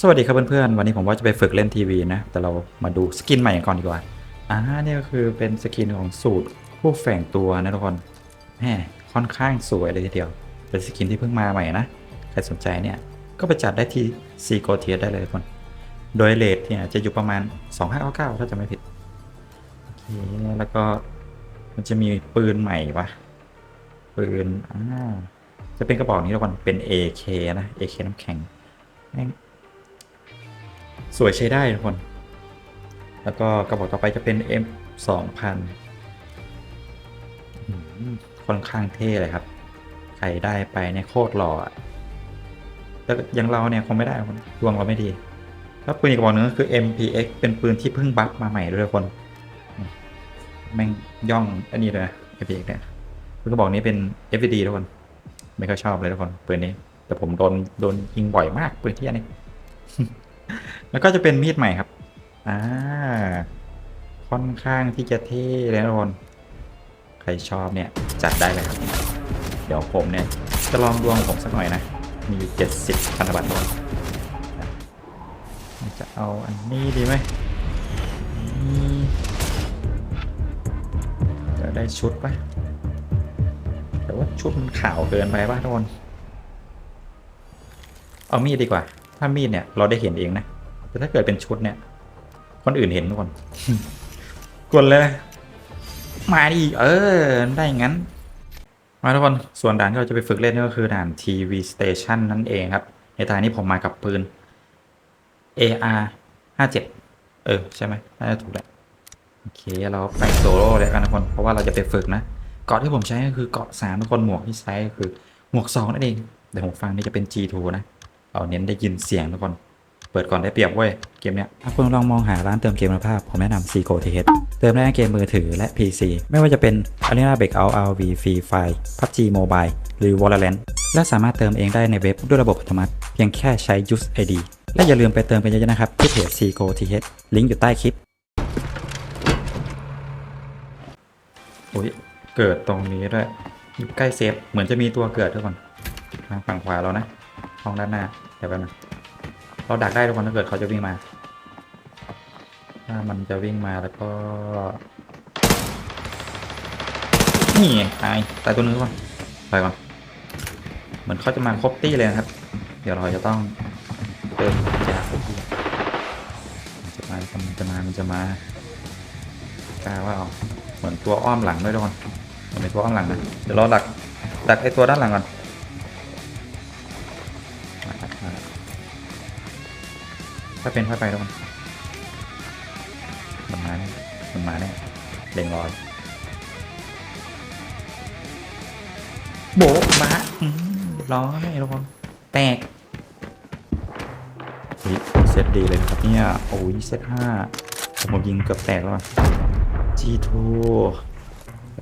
สวัสดีครับเพื่อนๆ วันนี้ผมว่าจะไปฝึกเล่นทีวีนะ แต่เรามาดูสกินใหม่ก่อนดีกว่า อ่านี่ก็คือเป็นสกินของสูตรผู้แฝงตัวนะทุกคนแหมค่อนข้างสวยเลยทีเดียว เป็นสกินที่เพิ่งมาใหม่นะ ใครสนใจเนี่ยก็ไปจัดได้ที่ซีโกเทียได้เลยทุกคน โดยเลทเนี่ยจะอยู่ประมาณ 2599 ถ้าจะไม่ผิด โอเค แล้วก็มันจะมีปืนใหม่ปะปืนอ่าจะเป็นกระบอกนี้ทุกคนเป็น AK นะ AK น้ำแข็ง สวยใช้ได้ทุกคน แล้วก็กระบอกต่อไปจะเป็น M 2 0 0 0ค่อนข้างเท่เลยครับ ใครได้ไปเนี่ยโคตรหล่ออะแต่อยังเราเนี่ยคงไม่ได้คนดวงเราไม่ดี แล้วปืนอีกกระบอกนึงก็คือ MPX เป็นปืนที่เพิ่งบัฟมาใหม่ด้วยทุกคน แม่งย่องอันนี้เลยนะ MPX เนี่ยปืนกระบอกนี้เป็น FVD ทุกคน ไม่ค่อยชอบเลยทุกคนปืนนี้ แต่ผมโดนโดนยิงบ่อยมากปืนที่อันนี้ แล้วก็จะเป็นมีดใหม่ครับ อ่า ค่อนข้างที่จะเท่เลยนะทุกคน ใครชอบเนี่ย จัดได้เลยครับ เดี๋ยวผมเนี่ย จะลองดวงผมสักหน่อยนะ มีอยู่เจ็ดสิบพันธบัตรด้วยจะเอาอันนี้ดีไหมจะได้ชุดปะแต่ว่าชุดมันขาวเกินไปป่ะทุกคน เอามีดดีกว่า ถ้ามีดเนี่ยเราได้เห็นเองนะ แต่ถ้าเกิดเป็นชุดเนี่ย คนอื่นเห็นทุกคนกดเลย มาดิเออ ได้งั้น มาทุกคน ส่วนด่านที่เราจะไปฝึกเล่นก็คือด่าน TV Station นั่นเองครับ ในทางนี้ผมมากับปืน AR 57 เออ ใช่ไหมน่าจะถูกแหละโอเค เราไปโซโล่เลยกันทุกคน เพราะว่าเราจะไปฝึกนะ เกาะที่ผมใช้ก็คือเกาะสามทุกคน หมวกที่ใช้ก็คือ หมวกสองนั่นเอง แต่หูฟังนี่จะเป็น G2 นะ เราเน้นได้ยินเสียงทุกคน เปิดก่อนได้เปรียบเว้ย เกมเนี้ยถ้าคุณลองมองหาร้านเติมเกมคุณภาพ ผมแนะนำ Seago TH เติมได้ทั้งเกมมือถือและ PC ไม่ว่าจะเป็น Arena Breakout RV Free Fire PUBG Mobile หรือ Valorant และสามารถเติมเองได้ในเว็บด้วยระบบอัตโนมัติ เพียงแค่ใช้ Use ID และอย่าลืมไปเติมกันเยอะๆนะครับที่เพจ Seago TH ลิงก์อยู่ใต้คลิปโอ้ยเกิดตรงนี้ด้วยอยู่ใกล้เซฟ เหมือนจะมีตัวเกิดทุกคนทางฝั่งขวาเรานะห้องด้านหน้า ดี๋ยวแป๊บนึงเราดักได้ทุกคนถ้าเกิดเขาจะวิ่งมา ถ้ามันจะวิ่งมาแล้วก็นี่ไงตายตายตัวนึงก่อนไปก่อน เหมือนเขาจะมาครบตี้เลยนะครับ เดี๋ยวเราจะต้องเติมยาคบตี้มันจะมามันจะมามันจะมากาว่าเอาเหมือนตัวอ้อมหลังด้วยทุกคนเหมือนเป็นตัวอ้อมหลังนะเดี๋ยวเราดักดักไอ้ตัวด้านหลังก่อน ถ้าเป็นค่อยไปทุกคนมันมาเนี่ยมันมาเนี่ยเล็งรอยโบะมาอืมเรียบร้ทุกคนแตกเฮ้ยเซตดีเลยนะครับเนี่ย โอ้ยเซตห้าผมยิงเกือบแตกแล้วอะ G2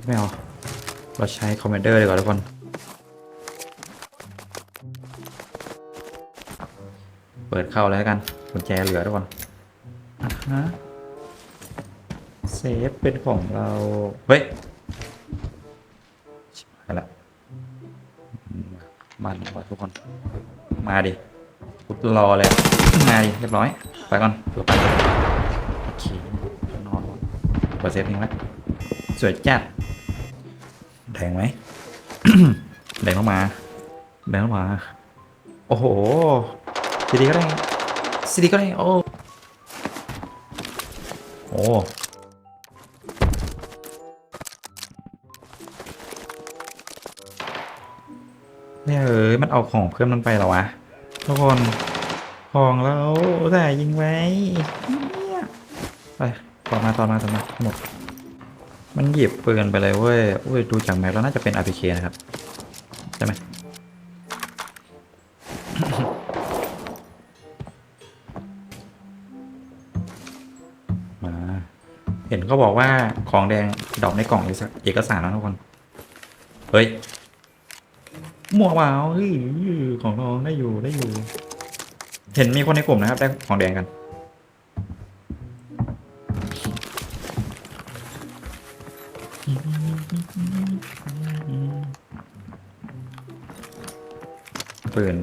ไม่เอาเราใช้คอมมานเดอร์ดีกว่าทุกคนเปิดเข้าเลยแล้วกัน กุญแจเหลือทุกคนอะฮะเซฟเป็นของเรา เฮ้ยชิบหายละอืมมันว่ะทุกคน มาดิกูรอเลย มาดิเรียบร้อย ไปก่อนเผื่อไปโอเคนอนเปิดเซฟทิ้งไว้สวยจัดแดงไหมแดงเข้ามาแดงเข้ามา โอ้โหซีดีก็ได้ ซีดีก็ได้ โอ้โอ้เนี่ยเอ้ยมันเอาของเพิ่มมันไปหรอวะทุกคนของเราแต่ยิงไว้เนี่ยไปต่อมาต่อมาต่อมาหมดมันหยิบปืนไปเลยเว้ยอุ้ยดูจากแม็กแล้วน่าจะเป็น RPK นะครับ ใช่ไหม เขาบอกว่าของแดงดอกในกล่องเอกสารนะทุกคน เฮ้ยมั่วเปล่าเฮ้ยของเราได้อยู่ได้อยู่ เห็นมีคนในกลุ่มนะครับ ได้ของแดงกันปืน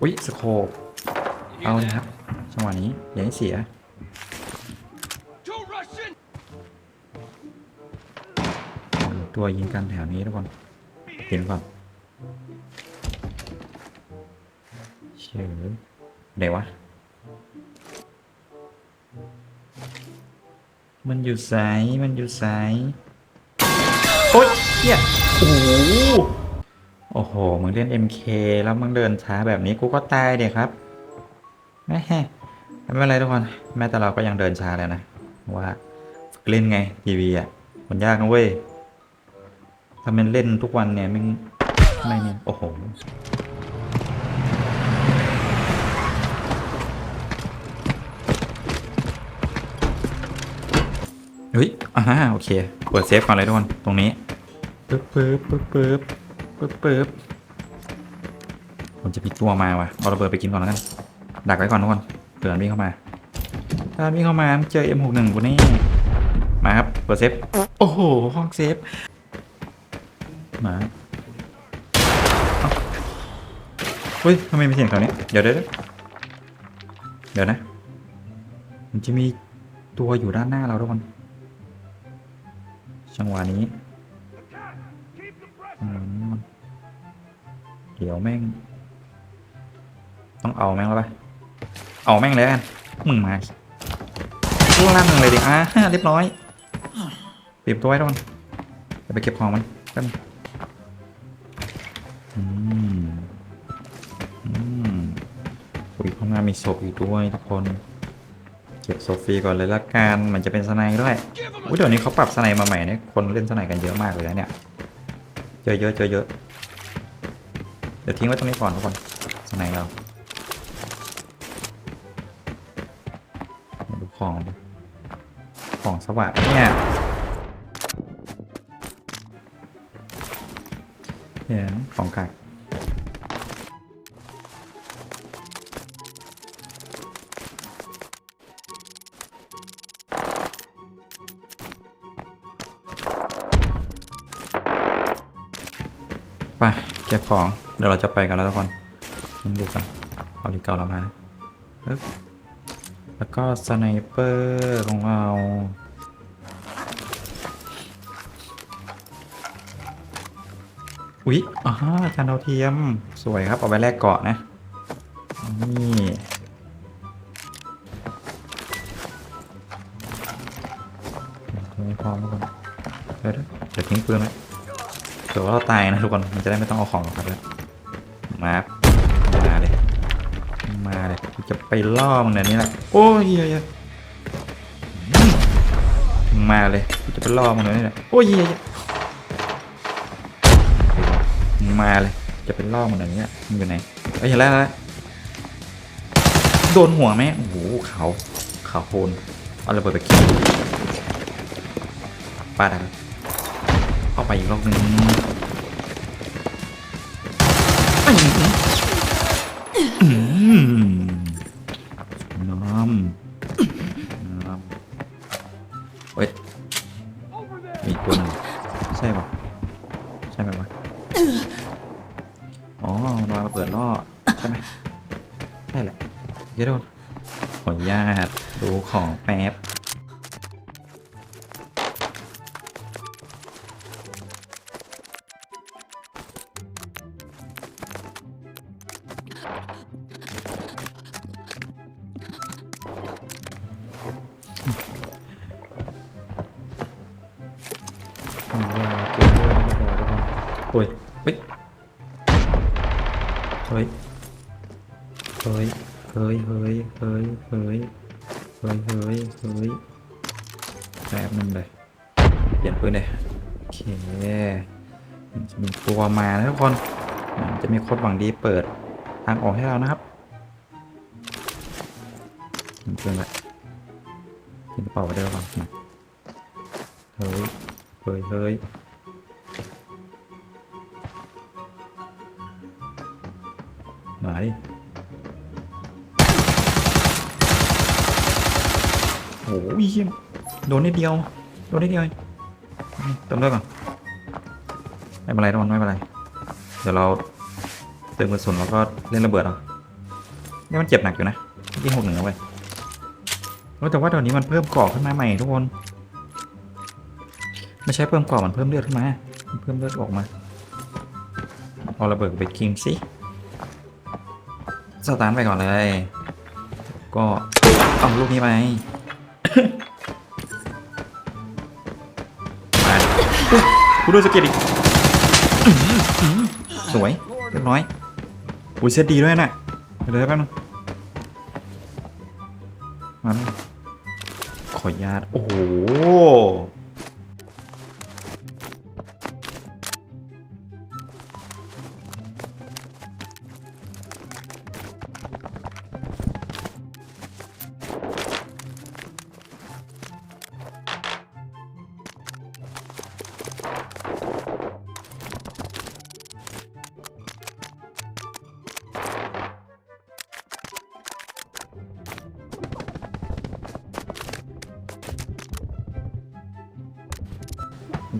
อุ้ยสโคปเอาเลยครับจังหวะนี้อย่าให้เสีย ตัวยิงกันแถวนี้ทุกคนเห็นก่อนเชื่อไหนวะ มันอยู่สายมันอยู่สายโอ๊ยเฮียโอ้โหโอ้โห มึงเล่น MK แล้วมึงเดินช้าแบบนี้กูก็ตายเด็ครับแม่ไม่เป็นไรทุกคน แม้แต่เราก็ยังเดินช้าเลยนะว่าฝึกเล่นไงทีวีอะ มันยากนะเว้ย ถ้ามันเล่นทุกวันเนี่ยมึงไม่เนี่ยโอ้โหเฮ้ยอ่าโอเคเปิดเซฟก่อนเลยทุกคนตรงนี้ปึ๊บปึ๊บปึ๊บปึ๊บปึ๊บปึ๊บผมจะมีตัวมาว่ะเอาระเบิดไปกินก่อนแล้วกันดักไว้ก่อนทุกคนเผื่อมันวิ่งเข้ามาถ้ามันวิ่งเข้ามาเจอ M61 กูนี่มาครับเปิดเซฟโอ้โหห้องเซฟ มาเอ้าเฮ้ยทำไมมีเสียงแถวนี้เดี๋ยวเดี๋ยวเดี๋ยวเดี๋ยวนะ มันจะมีตัวอยู่ด้านหน้าเราทุกคนจังหวะนี้อืมเดี๋ยวแม่ง ต้องเอาแม่งแล้วปะเอาแม่งเลยกันมึงมาล่วงล่างมึงเลยดิอ่าเรียบร้อยเตรียมตัวไว้ทุกคนจะไปเก็บของมันกันง มีศพอยู่ด้วยทุกคน เก็บโซฟีก่อนเลยละกันมันจะเป็นสไนด์ด้วยอุ้ยเดี๋ยวนี้เขาปรับสไนด์มาใหม่เนี่ยคนเล่นสไนด์กันเยอะมากเลยนะเนี่ยเจอเยอะเจอเยอะเดี๋ยวทิ้งไว้ตรงนี้ก่อนทุกคนสไนด์เราดูของของสวัสดเนี่ยเนี่ยของกาก เก็บของ เดี๋ยวเราจะไปกันแล้วทุกคนต้องดูกันเอาดีเก่าเรามาแล้วก็สไนเปอร์ของเราอุ๊ยอ่าจานดาวเทียม สวยครับ เอาไว้แลกเกาะนะ นี่ไม่พร้อมทุกคนเดี๋ยวเดี๋ยวทิ้งปืนไว้ เผื่อว่าเราตายนะทุกคนมันจะได้ไม่ต้องเอาของออกมาด้วมาครับมาเลยมาเลยกูจะไปล่อมึงเดี๋ยนี้แหละโอ้ยเยยอืมาเลยกูจะไปล่อมึงเดี๋ยนี้แหละโอ้ยเยยมาเลยจะเป็นล่อมันอย่างเงี้ยมันอยู่ไหนเอ้ยเห็นแล้วเห็นแล้วโดนหัวไหมโอ้โหเขาเขาโพนเอาระเบิดไปกินป้าดัง ไปอีกรอบหนึงน้ำน้ำเฮ้ยมีตัวนึงใช่ปะใช่ไหมวะอ๋อวางเบิดล่อใช่ไหมใช่แหละเดี๋ยวโดนขออนุญาตดูของแป๊บ มันจะมีตัวมานะทุกคนจะมีโค้ดหวังดีเปิดทางออกให้เรานะครับเปลี่ยนปืนเลยทิ้งกระเป๋าไว้ได้แล้วก่อนนะเฮ้ยเฮ้ยเฮ้ยมาดิโอ้ยโดนนิดเดียว โดนนิดเดียวเองเติมเลือดก่อน ไม่เป็นไรทุกคนไม่เป็นไร เดี๋ยวเราเติมกระสุนแล้วก็เล่นระเบิดเอาเนี่ยมันเจ็บหนักอยู่นะที่หกหนึ่งนะเว้ยเออแต่ว่าตอนนี้มันเพิ่มกาะขึ้นมาใหม่ทุกคนไม่ใช่เพิ่มกาะมันเพิ่มเลือดขึ้นมามันเพิ่มเลือดออกมาเอาระเบิดไปกิงสิสตาร์ทไปก่อนเลย ก็เอาลูกนี้ไปมาอุ๊ยกูดูสเก็ตอีก สวยเรียบร้อยอุ้ยเซตดีด้วยน่ะเดี๋ยวแป๊บนึงมันขออนุญาตโอ้โห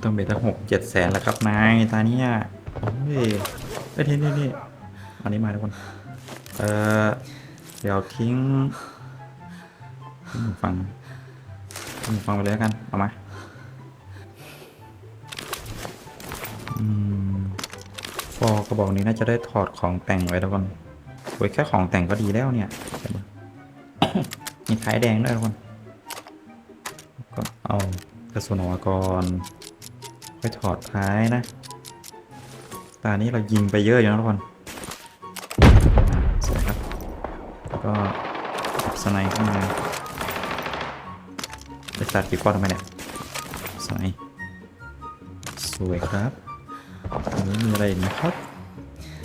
ต้องไปตั้งหกเจ็ดแสนแล้วครับนายตาเนี้ยโอ้ยเอ้ยนี่นี่นี่อันนี้มาทุกคนเออเดี๋ยวทิ้งทิ้งหูฟังทิ้งหูฟังไปเลยแล้วกัน เอามาอืมฟอกระบอกนี้น่าจะได้ถอดของแต่งไว้แล้วก่อนโอ้ยแค่ของแต่งก็ดีแล้วเนี่ย มีท้ายแดงด้วยทุกคนก็เอากระสุนออกมาก่อน ไปถอดท้ายนะ ตานี้เรายิงไปเยอะอยู่นะทุกคนสวยครับ แล้วก็สไนด์เข้ามาไปตัดกี่ก้อทำไมเนี่ยสไนสวยครับอันนี้มีอะไรอีกไหมครับ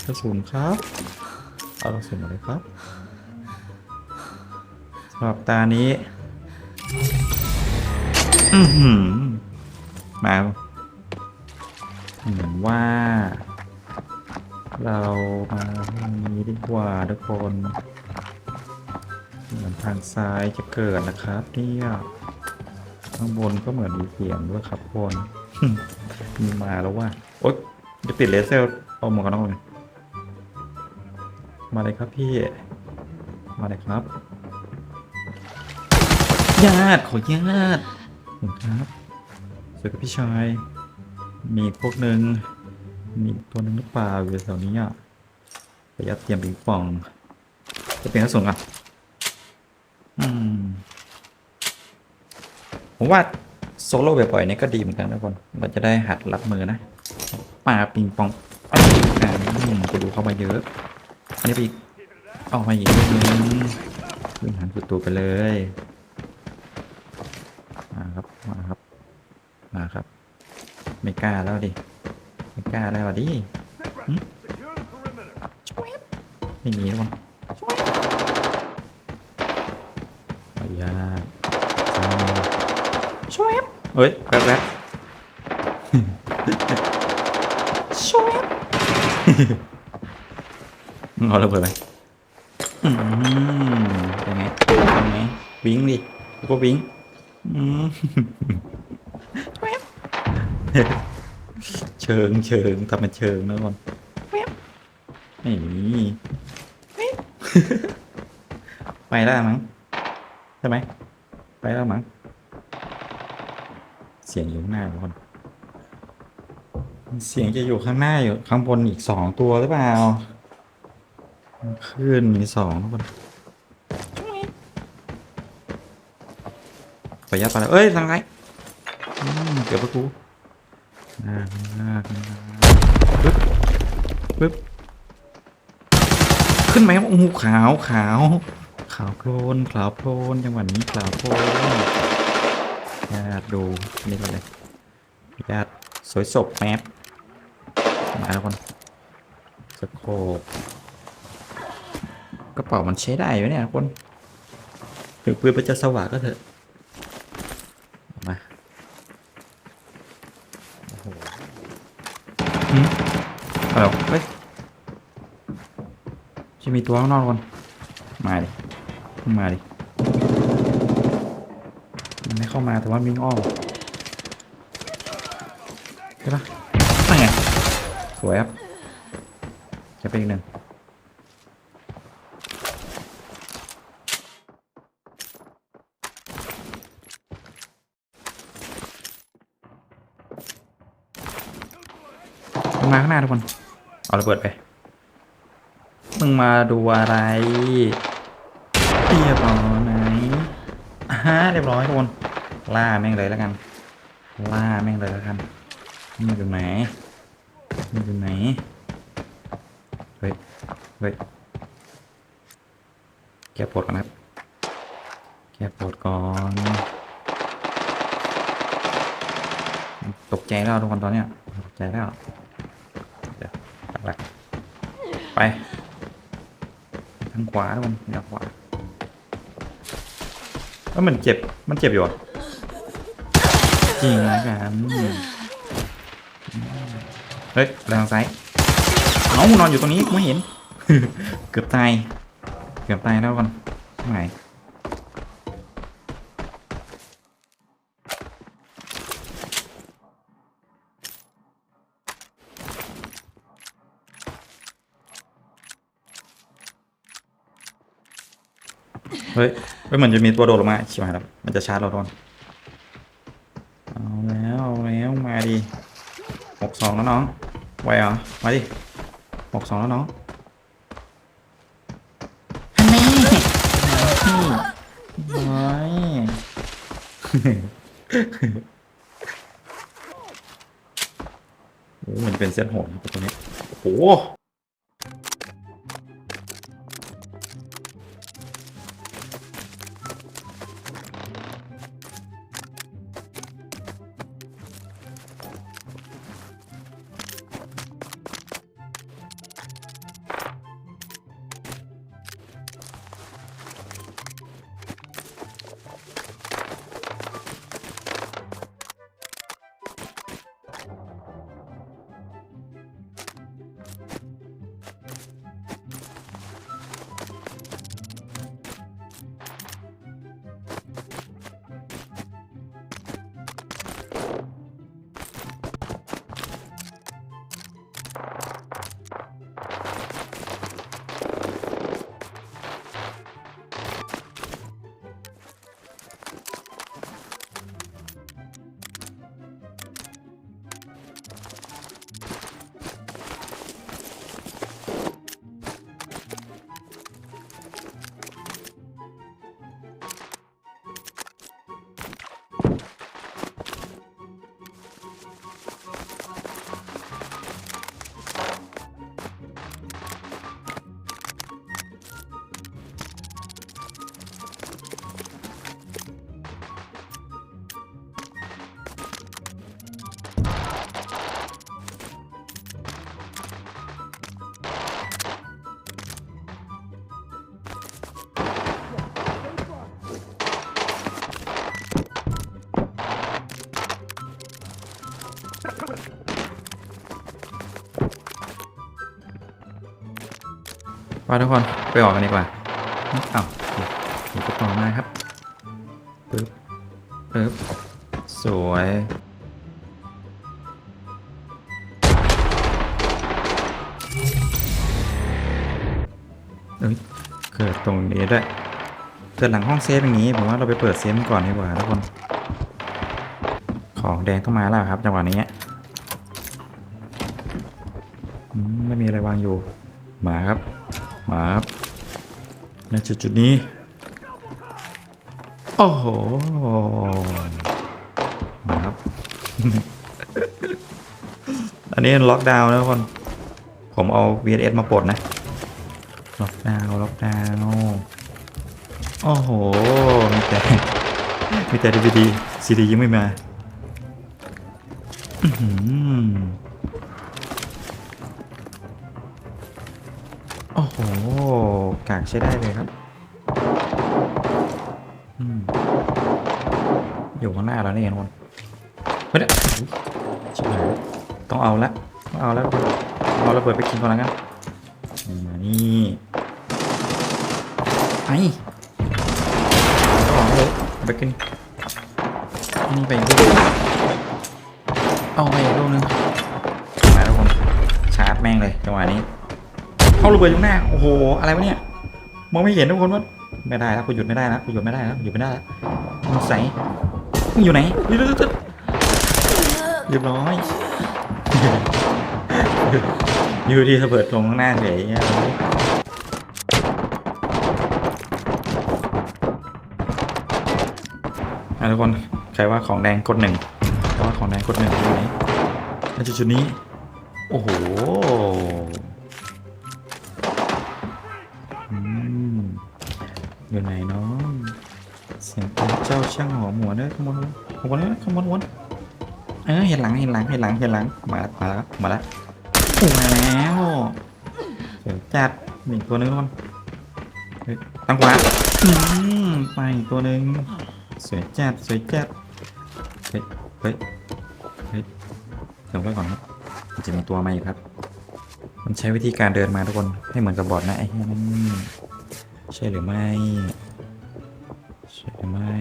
กระสุนครับ เอากระสุนมาเลยครับสำหรับตานี้อือหือมา เหมือนว่า เรามาทางนี้ดีกว่าทุกคนเหมือนทางซ้ายจะเกิดนะครับเนี่ยข้างบนก็เหมือนมีเสียงด้วยครับคนมีมาแล้วว่าโอ๊ยจะติดเลเซอร์เอาหมวกกันน็อกเลยมาเลยครับพี่ มาเลยครับ ญาติขอญาติครับสวัสดีครับพี่ชาย มีพวกหนึ่งมีตัวหนึ่งหรือเปล่าอยู่แถวนี้อะประหยัดเตรียมปิงปอง จะเป็นกระสุนอะอืมผมว่าโซโล่บ่อยๆนี่ก็ดีเหมือนกันทุกคนเราจะได้หัดรับมือนะปาปิงปองอ่าจะดูเข้ามาเยอะ อันนี้ไปอีกเอามาอีกนิดนึงขึ้นหันประตูไปเลยมาครับมาครับมาครับ ไม่กล้าแล้วดิ ไม่กล้าแล้วดิหึไม่มีแล้วมั้งขออนุญาตซ้ายมือช่วยเฮ้ยแป๊บแป๊บช่วยมึงเอาระเบิดไปอืมเป็นไงเป็นไงวิ่งดิกูก็วิ่งอืม เชิงเชิงทำเป็นเชิงนะก่อนไม่มีไปได้มั้งใช่ไหมไปแล้วมั้งเสียงอยู่ข้างหน้าทุกคนเสียงจะอยู่ข้างหน้าอยู่ข้างบนอีกสองตัวหรือเปล่าขึ้นมีสองทุกคนขออนุญาตไปแล้วเอ้ยทางไหนอืมเกือบประตู หน้าหน้าหน้าปึ๊บปึ๊บขึ้นไหมโอ้โหขาวขาวขาวโพลนขาวโพลนจังหวะนี้ขาวโพลนญาติดูนี่กันเลยญาติสวยศพแมปมาแล้วคนสโคปกระเป๋ามันใช้ได้อยู่เนี่ยคนถึงปืนมันจะสว่างก็เถอะ เออเฮ้ยจะมีตัวข้างนอกก่อนมาดิมาดิมันไม่เข้ามาแต่ว่ามีงอ้อมใช่ปะนั่นไงสวยครับจะไปอีกหนึ่งมาข้างหน้าทุกคน เอาระเบิดไป มึงมาดูอะไร เรียบร้อยไหมอ่าฮะเรียบร้อยทุกคน ล่าแม่งเลยแล้วกัน ล่าแม่งเลยแล้วกันมันอยู่ไหนมันอยู่ไหน เฮ้ย เฮ้ย แกปวดก่อนนะครับ แกปวดก่อน ตกใจแล้วทุกคนตอนเนี้ย ตกใจแล้ว หลักไป ทางขวาทุกคนทางขวาว่ามันเจ็บ มันเจ็บอยู่อะจริงนะกันเฮ้ยไปทางซ้ายเอ้านอนอยู่ตรงนี้ไม่เห็น เกือบตาย เกือบตายแล้วกันไห เฮ้ยเฮ้ยเหมือนจะมีตัวโดดลงมาชิบหายแล้วมันจะชาร์จเราโดนเอาแล้วเอาแล้วมาดิหกสองแล้วน้องไหวเหรอมาดิหกสองแล้วน้องฮันนี่น้อยโอ้มันเป็นเส้นโหนตัวนี้โอ้ ไปทุกคนไปออกกันดีกว่าอ้าวเดี๋ยวจะต่อมาครับปึ๊บปึ๊บสวยเอ้ยเกิดตรงนี้ด้วยเกิดหลังห้องเซฟอย่างนี้ผมว่าเราไปเปิดเซฟก่อนดีกว่าทุกคน ของแดงต้องมาแล้วครับจังหวะนี้ไม่มีอะไรวางอยู่ มาครับ มาครับในจุดจุดนี้ โอ้โห มาครับ อันนี้ล็อกดาวน์นะทุกคน ผมเอา VSS มาปลดนะ ล็อกดาวน์ล็อกดาวน์โอ้โห มีแต่ มีแต่ DVD CD ยังไม่มา โอ้โหกากใช้ได้เลยครับอืมอยู่ข้างหน้าแล้วนี่เองคนเฮ้ยชิบหายต้องเอาละต้องเอาแล้วเอาระเบิดไปกินก่อนแล้วกันนี่ไอ้ต้องเลยไปกินนี่ไปอีกลูกเอาไปอีกลูกนึงมาทุกคนชาร์จแม่งเลยจังหวะนี้ เข้าระเบิดอยู่ข้างหน้า โอ้โห อะไรวะเนี่ย มองไม่เห็นทุกคนว่าไม่ได้แล้วกูหยุดไม่ได้แล้วกูหยุดไม่ได้แล้วหยุดไม่ได้แล้วมึงใส่มึงอยู่ไหนเดี๋ยวๆๆเรียบร้อยอยู่ดีระเบิดลงข้างหน้าเฉยเงี้ยอะทุกคนใครว่าของแดงกดหนึ่งใครว่าของแดงกดหนึ่งอยู่ไหนน่าจะจุดนี้ โอ้โห อยู่ไหนเนาะเสียงของเจ้าช่างหัวหมวนเด้อขโมยขโมยเลยขโมยวนเออเห็นหลังเห็นหลังเห็นหลังเห็นหลังมาแล้วมาแล้วมาแล้วมาแล้วเดี๋ยวจัดมีอีกตัวนึงทุกคนตั้งขวาอืมไปอีกตัวหนึงสวยจัดสวยจัดเฮ้ยเฮ้ยเฮ้ยเดี๋ยวไว้ก่อนครับมันจะมีตัวมาอีกครับ มันใช้วิธีการเดินมาทุกคนให้เหมือนกับบอดนะไอ้เหี้ย ใช่หรือไม่ใช่หรือไม่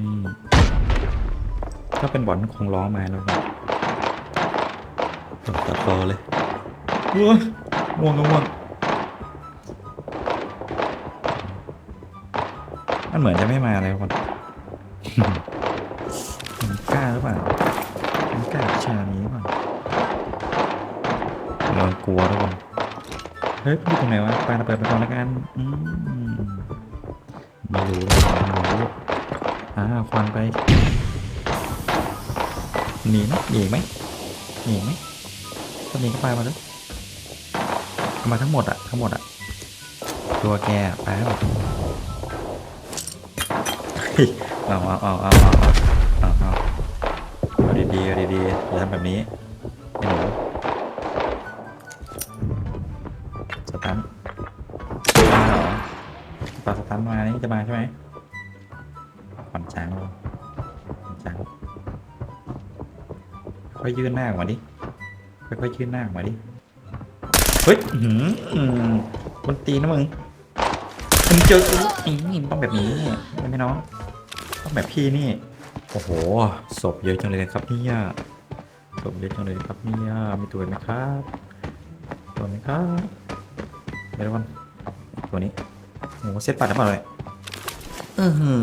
ถ้าเป็นบอลคงร้องมาแล้วครับตบตัดคอเลยง่วงง่วงก็ง่วงมันเหมือนจะไม่มาเลยคนมันกล้าหรือเปล่ามันกล้าชานี้หรือเปล่าเรากลัวทุกคนเฮ้ยพี่ตรงไหนวะปาระเบิดไปก่อนละกันอืม รู้นะรู้อ่าควันไปหนีนะหนีไหมหนีไหมก็หนีเข้าไปมาเลยมาทั้งหมดอะทั้งหมดอะตัวแกไปแล้เอาเอาเอาเอาเอาเอาเอาดีๆเอาดีๆย่ทำแบบนี้ ทันมานี่จะมาใช่ไหมขวัญช้างเราขวัญช้างค่อยยื่นหน้าออกมาดิค่อยๆยื่นหน้าออกมาดิเฮ้ยหืมมันตีนะมึงมึงเจอกูนี่ต้องแบบนี้ได้ไหมน้องต้องแบบพี่นี่โอ้โหศพเยอะจังเลยครับเนี่ยศพเยอะจังเลยครับเนี่ยมีตัวไหมครับตัวไหมครับเดี๋ยวก่อนตัวนี้ โอ้โหเซตปัดได้เปล่าเลยอือหือ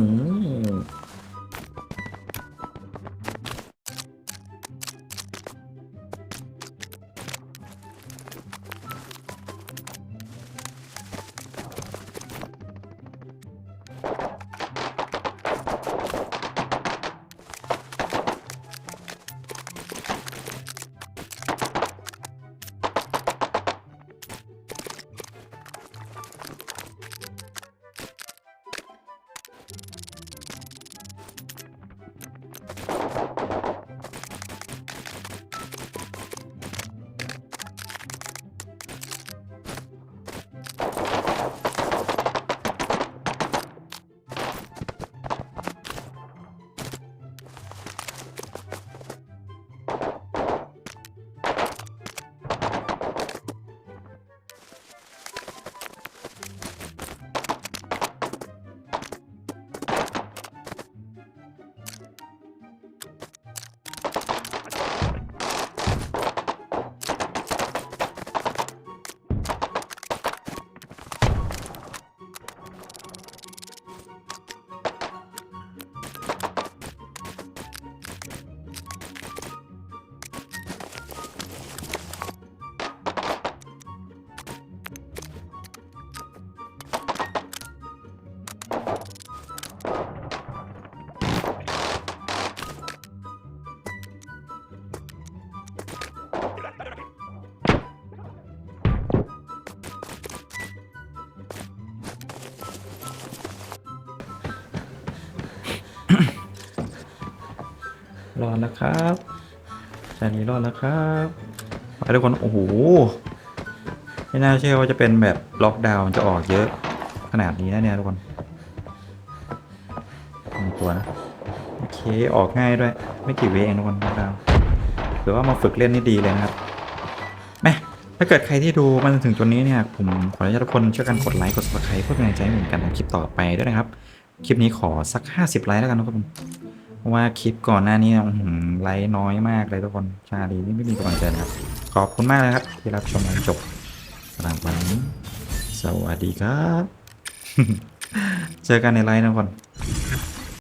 รอดแล้วครับจานี้รอดแล้วครับไปทุกคนโอ้โหไม่น่าเชื่อว่าจะเป็นแบบล็อกดาวน์จะออกเยอะ ขนาดนี้นะเนี่ยทุกคนมีตัวนะโอเคออกง่ายด้วย ไม่กี่วิเองทุกคนล็อกดาวน์หรือว่ามาฝึกเล่นนี่ดีเลยนะครับแม่ถ้าเกิดใครที่ดูมาจนถึงตัวนี้เนี่ยผมขออนุญาตทุกคนช่วยกันกดไลค์กด subscribe เพื่อเป็นกำลังใจให้ผมกันทำคลิปต่อไปด้วยนะครับ คลิปนี้ขอสัก 50 ไลค์แล้วกันนะครับผม เพราะว่าคลิปก่อนหน้านี้อื้อหือไลค์น้อยมากเลยทุกคน ชาลีนี่ไม่มีกำลังใจนะครับ ขอบคุณมากเลยครับ ที่รับชมจนจบสำหรับวันนี้สวัสดีครับ เจอกันในไลน์นะทุกคน